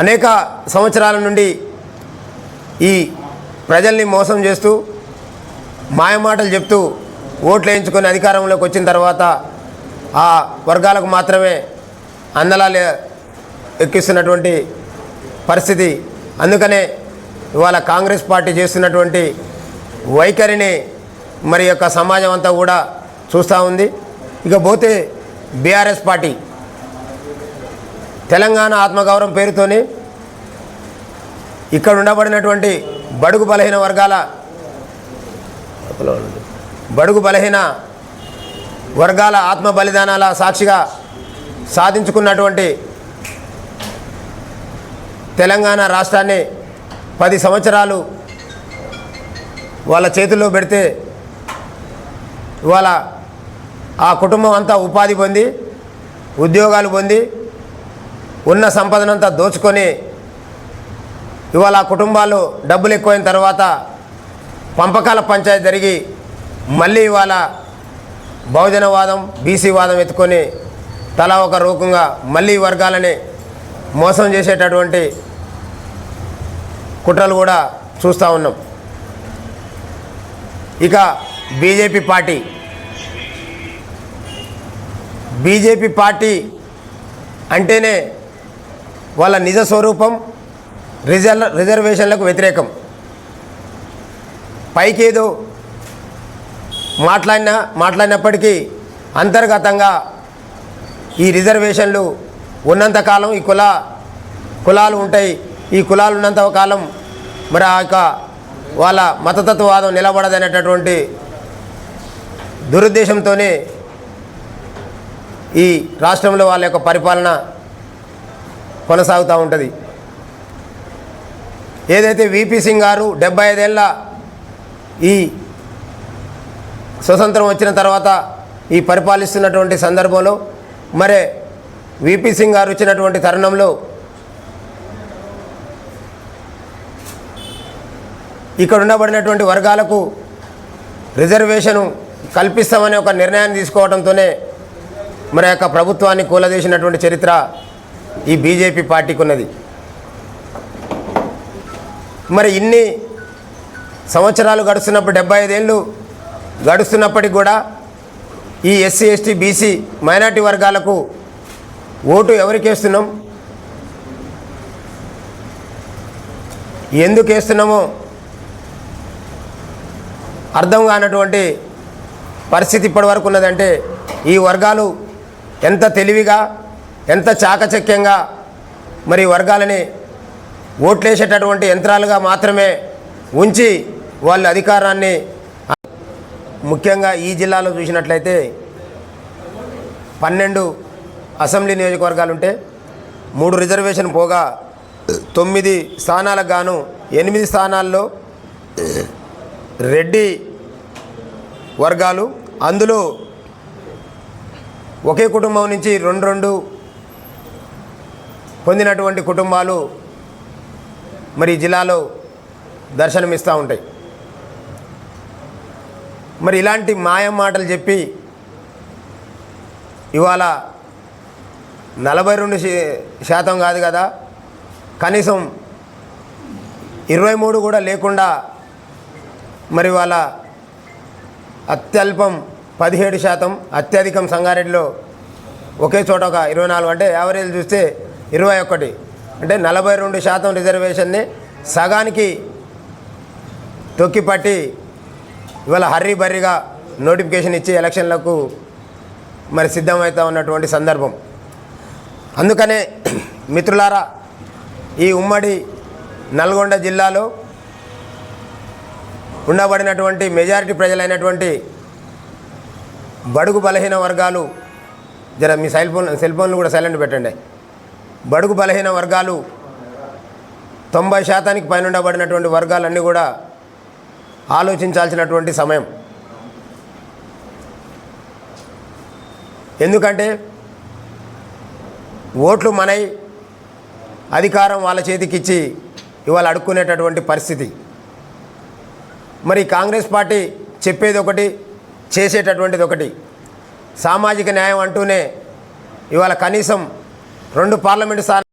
అనేక సంవత్సరాల నుండి ఈ ప్రజల్ని మోసం చేస్తూ మాయమాటలు చెప్తూ ఓట్లు వేయించుకొని అధికారంలోకి వచ్చిన తర్వాత ఆ వర్గాలకు మాత్రమే అందలాలు ఎక్కిస్తున్నటువంటి పరిస్థితి. అందుకనే ఇవాళ కాంగ్రెస్ పార్టీ చేస్తున్నటువంటి వైఖరిని మరి యొక్క సమాజం అంతా కూడా చూస్తూ ఉంది. ఇక పోతే బీఆర్ఎస్ పార్టీ తెలంగాణ ఆత్మగౌరవం పేరుతోని ఇక్కడ ఉండబడినటువంటి బడుగు బలహీన వర్గాల బడుగు బలహీన వర్గాల ఆత్మ బలిదానాల సాక్షిగా సాధించుకున్నటువంటి తెలంగాణ రాష్ట్రాన్ని పది సంవత్సరాలు వాళ్ళ చేతుల్లో పెడితే ఇవాళ ఆ కుటుంబం అంతా ఉపాధి పొంది ఉద్యోగాలు పొంది ఉన్న సంపదనంతా దోచుకొని ఇవాళ కుటుంబాలు డబ్బులు ఎక్కువైన తర్వాత పంపకాల పంచాయతీ జరిగి మళ్ళీ ఇవాళ బహుజనవాదం బీసీ వాదం ఎత్తుకొని తలా ఒక రూపంగా మళ్ళీ వర్గాలని మోసం చేసేటటువంటి కుట్రలు కూడా చూస్తూ ఉన్నాం. ఇక బీజేపీ పార్టీ. బీజేపీ పార్టీ అంటేనే వాళ్ళ నిజ స్వరూపం రిజర్వ్ రిజర్వేషన్లకు వ్యతిరేకం. పైకేదో మాట్లాడినా మాట్లాడినప్పటికీ అంతర్గతంగా ఈ రిజర్వేషన్లు ఉన్నంతకాలం ఈ కుల కులాలు ఉంటాయి. ఈ కులాలు ఉన్నంత కాలం మరి ఆ యొక్క వాళ్ళ మతతత్వవాదం నిలబడదనేటటువంటి దురుద్దేశంతోనే ఈ రాష్ట్రంలో వాళ్ళ యొక్క పరిపాలన కొనసాగుతూ ఉంటుంది. ఏదైతే విపి సింగ్ గారు డెబ్బై ఐదేళ్ళ ఈ స్వతంత్రం వచ్చిన తర్వాత ఈ పరిపాలిస్తున్నటువంటి సందర్భంలో మరే విపి సింగ్ గారు వచ్చినటువంటి తరుణంలో ఇక్కడ ఉండబడినటువంటి వర్గాలకు రిజర్వేషను కల్పిస్తామనే ఒక నిర్ణయాన్ని తీసుకోవడంతోనే మరి యొక్క ప్రభుత్వాన్ని కూలదీసినటువంటి చరిత్ర ఈ బీజేపీ పార్టీకి ఉన్నది మరి ఇన్ని సంవత్సరాలు గడుస్తున్నప్పుడు డెబ్బై ఐదేళ్ళు గడుస్తున్నప్పటికి కూడా ఈ ఎస్సీ ఎస్టీ బీసీ మైనార్టీ వర్గాలకు ఓటు ఎవరికి వేస్తున్నాం? ఎందుకు వేస్తున్నామో అర్థం కానటువంటి పరిస్థితి ఇప్పటివరకు ఉన్నదంటే ఈ వర్గాలు ఎంత తెలివిగా ఎంత చాకచక్యంగా మరి వర్గాలని ఓట్లేసేటటువంటి యంత్రాలుగా మాత్రమే ఉంచి వాళ్ళ అధికారాన్ని ముఖ్యంగా ఈ జిల్లాలో చూసినట్లయితే పన్నెండు అసెంబ్లీ నియోజకవర్గాలు ఉంటే మూడు రిజర్వేషన్ పోగా తొమ్మిది స్థానాలకు గాను ఎనిమిది స్థానాల్లో రెడ్డి వర్గాలు అందులో ఒకే కుటుంబం నుంచి రెండు రెండు పొందినటువంటి కుటుంబాలు మరి జిల్లాలో దర్శనమిస్తూ ఉంటాయి. మరి ఇలాంటి మాయం మాటలు చెప్పి ఇవాళ నలభై రెండు శాతం కాదు కదా కనీసం ఇరవై మూడు కూడా లేకుండా మరి వాళ్ళ అత్యల్పం పదిహేడు శాతం అత్యధికం సంగారెడ్డిలో ఒకే చోట ఒక ఇరవై నాలుగు అంటే యావరేజ్ చూస్తే ఇరవై ఒకటి. అంటే నలభై రెండు శాతం రిజర్వేషన్ని సగానికి తొక్కిపట్టి ఇవాళ హర్రీ బర్రీగా నోటిఫికేషన్ ఇచ్చి ఎలక్షన్లకు మరి సిద్ధమవుతా ఉన్నటువంటి సందర్భం. అందుకనే మిత్రులారా ఈ ఉమ్మడి నల్గొండ జిల్లాలో ఉండబడినటువంటి మెజారిటీ ప్రజలైనటువంటి బడుగు బలహీన వర్గాలు జర మీ సెల్ ఫోన్ సెల్ ఫోన్లు కూడా సైలెంట్ పెట్టండి. బడుగు బలహీన వర్గాలు తొంభై శాతానికి పైన ఉండబడినటువంటి వర్గాలన్నీ కూడా ఆలోచించాల్సినటువంటి సమయం. ఎందుకంటే ఓట్లు మనై అధికారం వాళ్ళ చేతికిచ్చి ఇవాళ అడుక్కునేటటువంటి పరిస్థితి. మరి కాంగ్రెస్ పార్టీ చెప్పేది ఒకటి చేసేటటువంటిది ఒకటి సామాజిక న్యాయం అంటూనే ఇవాళ కనీసం రెండు పార్లమెంటు స్థానాలు